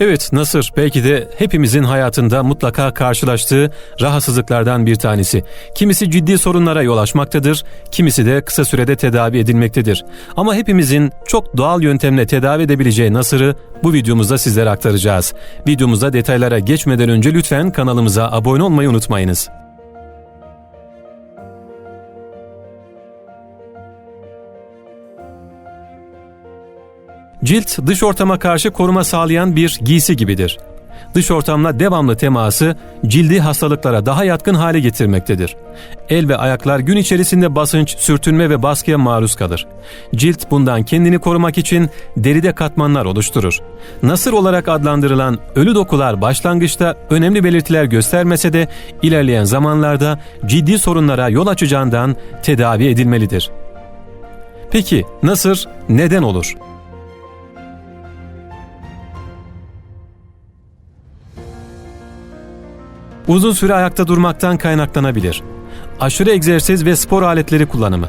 Evet Nasır belki de hepimizin hayatında mutlaka karşılaştığı rahatsızlıklardan bir tanesi. Kimisi ciddi sorunlara yol açmaktadır, kimisi de kısa sürede tedavi edilmektedir. Ama hepimizin çok doğal yöntemle tedavi edebileceği Nasır'ı bu videomuzda sizlere aktaracağız. Videomuzda detaylara geçmeden önce lütfen kanalımıza abone olmayı unutmayınız. Cilt dış ortama karşı koruma sağlayan bir giysi gibidir. Dış ortamla devamlı teması cildi hastalıklara daha yatkın hale getirmektedir. El ve ayaklar gün içerisinde basınç, sürtünme ve baskıya maruz kalır. Cilt bundan kendini korumak için deride katmanlar oluşturur. Nasır olarak adlandırılan ölü dokular başlangıçta önemli belirtiler göstermese de ilerleyen zamanlarda ciddi sorunlara yol açacağından tedavi edilmelidir. Peki nasır neden olur? Uzun süre ayakta durmaktan kaynaklanabilir. Aşırı egzersiz ve spor aletleri kullanımı.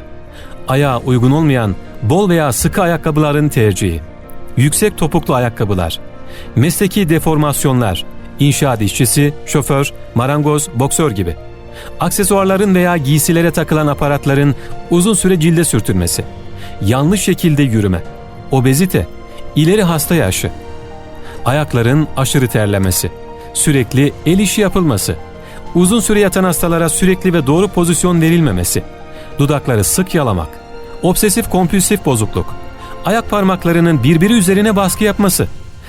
Ayağa uygun olmayan bol veya sıkı ayakkabıların tercihi. Yüksek topuklu ayakkabılar. Mesleki deformasyonlar. İnşaat işçisi, şoför, marangoz, boksör gibi. Aksesuarların veya giysilere takılan aparatların uzun süre cilde sürtülmesi. Yanlış şekilde yürüme. Obezite. ileri hasta yaşı. Ayakların aşırı terlemesi sürekli el işi yapılması, uzun süre yatan hastalara sürekli ve doğru pozisyon verilmemesi, dudakları sık yalamak, obsesif kompülsif bozukluk, ayak parmaklarının birbiri üzerine baskı yapması,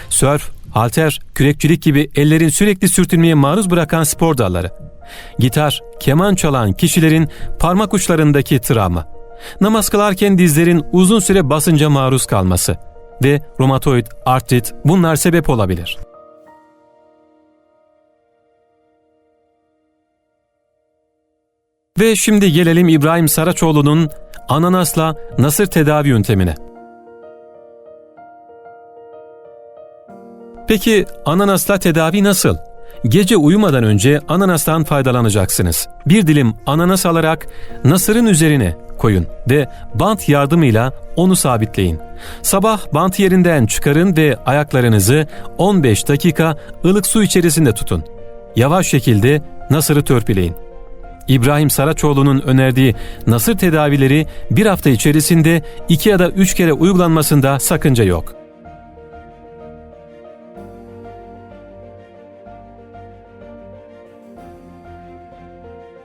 sörf, halter, kürekçilik gibi ellerin sürekli sürtünmeye maruz bırakan spor dalları, gitar, keman çalan kişilerin parmak uçlarındaki travma, namaz kılarken dizlerin uzun süre basınca maruz kalması ve romatoid artrit bunlar sebep olabilir. Ve şimdi gelelim İbrahim Saraçoğlu'nun ananasla nasır tedavi yöntemine. Peki ananasla tedavi nasıl? Gece uyumadan önce ananastan faydalanacaksınız. Bir dilim ananas alarak nasırın üzerine koyun ve bant yardımıyla onu sabitleyin. Sabah bant yerinden çıkarın ve ayaklarınızı 15 dakika ılık su içerisinde tutun. Yavaş şekilde nasırı törpüleyin. İbrahim Saraçoğlu'nun önerdiği nasır tedavileri bir hafta içerisinde iki ya da üç kere uygulanmasında sakınca yok.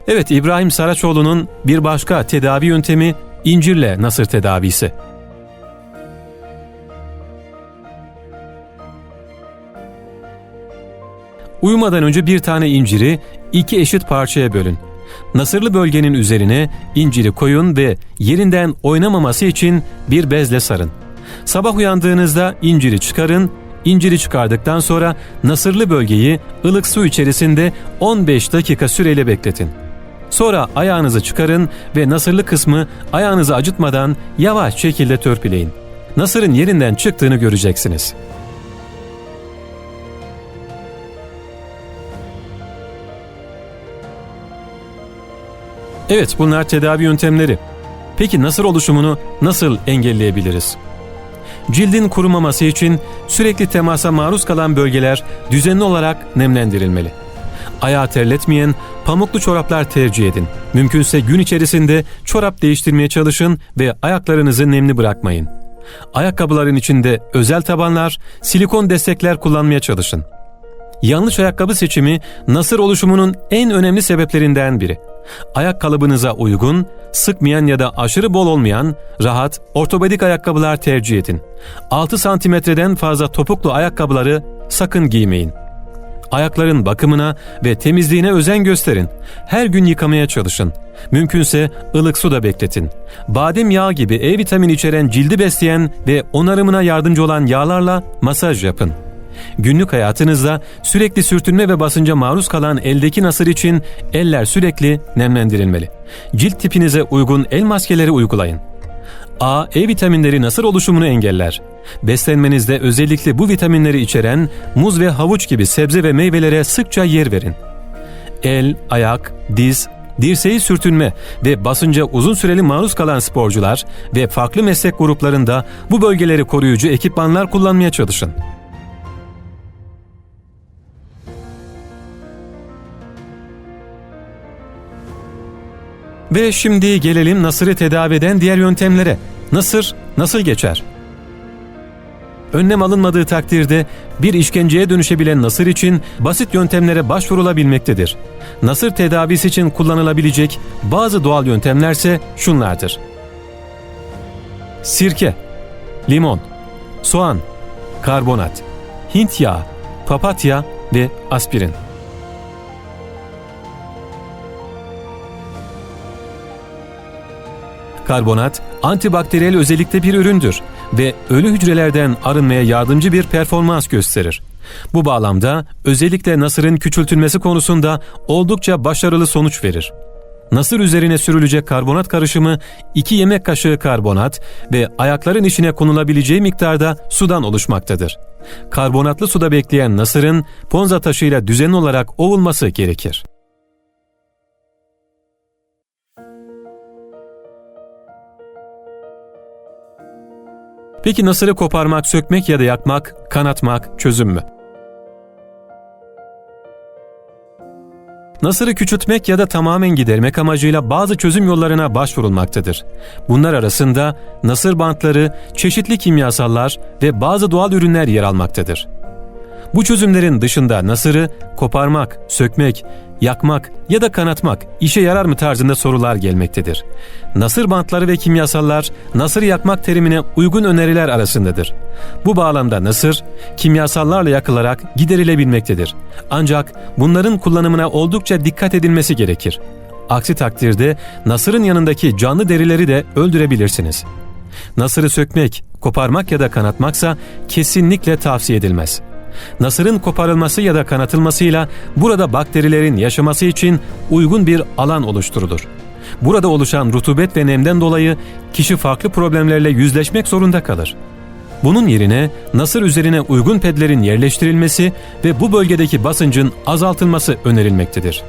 Evet İbrahim Saraçoğlu'nun bir başka tedavi yöntemi incirle nasır tedavisi. Uyumadan önce bir tane inciri iki eşit parçaya bölün. Nasırlı bölgenin üzerine inciri koyun ve yerinden oynamaması için bir bezle sarın. Sabah uyandığınızda inciri çıkarın, inciri çıkardıktan sonra nasırlı bölgeyi ılık su içerisinde 15 dakika süreyle bekletin. Sonra ayağınızı çıkarın ve nasırlı kısmı ayağınızı acıtmadan yavaş şekilde törpüleyin. Nasırın yerinden çıktığını göreceksiniz.'' Evet bunlar tedavi yöntemleri. Peki nasır oluşumunu nasıl engelleyebiliriz? Cildin kurumaması için sürekli temasa maruz kalan bölgeler düzenli olarak nemlendirilmeli. Ayağı terletmeyen pamuklu çoraplar tercih edin. Mümkünse gün içerisinde çorap değiştirmeye çalışın ve ayaklarınızı nemli bırakmayın. Ayakkabıların içinde özel tabanlar, silikon destekler kullanmaya çalışın. Yanlış ayakkabı seçimi nasır oluşumunun en önemli sebeplerinden biri. Ayak kalıbınıza uygun, sıkmayan ya da aşırı bol olmayan, rahat, ortopedik ayakkabılar tercih edin. 6 santimetreden fazla topuklu ayakkabıları sakın giymeyin. Ayakların bakımına ve temizliğine özen gösterin. Her gün yıkamaya çalışın. Mümkünse ılık su da bekletin. Badem yağı gibi E vitamini içeren cildi besleyen ve onarımına yardımcı olan yağlarla masaj yapın. Günlük hayatınızda sürekli sürtünme ve basınca maruz kalan eldeki nasır için eller sürekli nemlendirilmeli. Cilt tipinize uygun el maskeleri uygulayın. A, E vitaminleri nasır oluşumunu engeller. Beslenmenizde özellikle bu vitaminleri içeren muz ve havuç gibi sebze ve meyvelere sıkça yer verin. El, ayak, diz, dirseği sürtünme ve basınca uzun süreli maruz kalan sporcular ve farklı meslek gruplarında bu bölgeleri koruyucu ekipmanlar kullanmaya çalışın. Ve şimdi gelelim nasırı tedavi eden diğer yöntemlere. Nasır nasıl geçer? Önlem alınmadığı takdirde bir işkenceye dönüşebilen nasır için basit yöntemlere başvurulabilmektedir. Nasır tedavisi için kullanılabilecek bazı doğal yöntemlerse şunlardır. Sirke, limon, soğan, karbonat, Hint yağı, papatya ve aspirin. Karbonat, antibakteriyel özellikte bir üründür ve ölü hücrelerden arınmaya yardımcı bir performans gösterir. Bu bağlamda özellikle nasırın küçültülmesi konusunda oldukça başarılı sonuç verir. Nasır üzerine sürülecek karbonat karışımı 2 yemek kaşığı karbonat ve ayakların içine konulabileceği miktarda sudan oluşmaktadır. Karbonatlı suda bekleyen nasırın ponza taşıyla düzenli olarak ovulması gerekir. Peki nasırı koparmak, sökmek ya da yakmak, kanatmak çözüm mü? Nasırı küçültmek ya da tamamen gidermek amacıyla bazı çözüm yollarına başvurulmaktadır. Bunlar arasında nasır bantları, çeşitli kimyasallar ve bazı doğal ürünler yer almaktadır. Bu çözümlerin dışında nasırı koparmak, sökmek, yakmak ya da kanatmak işe yarar mı tarzında sorular gelmektedir. Nasır bantları ve kimyasallar nasır yakmak terimine uygun öneriler arasındadır. Bu bağlamda nasır kimyasallarla yakılarak giderilebilmektedir. Ancak bunların kullanımına oldukça dikkat edilmesi gerekir. Aksi takdirde nasırın yanındaki canlı derileri de öldürebilirsiniz. Nasırı sökmek, koparmak ya da kanatmaksa kesinlikle tavsiye edilmez.'' Nasırın koparılması ya da kanatılmasıyla burada bakterilerin yaşaması için uygun bir alan oluşturulur. Burada oluşan rutubet ve nemden dolayı kişi farklı problemlerle yüzleşmek zorunda kalır. Bunun yerine nasır üzerine uygun pedlerin yerleştirilmesi ve bu bölgedeki basıncın azaltılması önerilmektedir.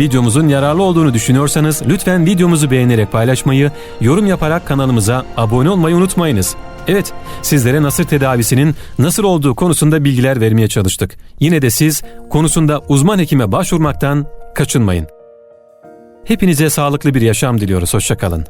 Videomuzun yararlı olduğunu düşünüyorsanız lütfen videomuzu beğenerek paylaşmayı, yorum yaparak kanalımıza abone olmayı unutmayınız. Evet, sizlere nasır tedavisinin nasıl olduğu konusunda bilgiler vermeye çalıştık. Yine de siz konusunda uzman hekime başvurmaktan kaçınmayın. Hepinize sağlıklı bir yaşam diliyoruz. Hoşçakalın.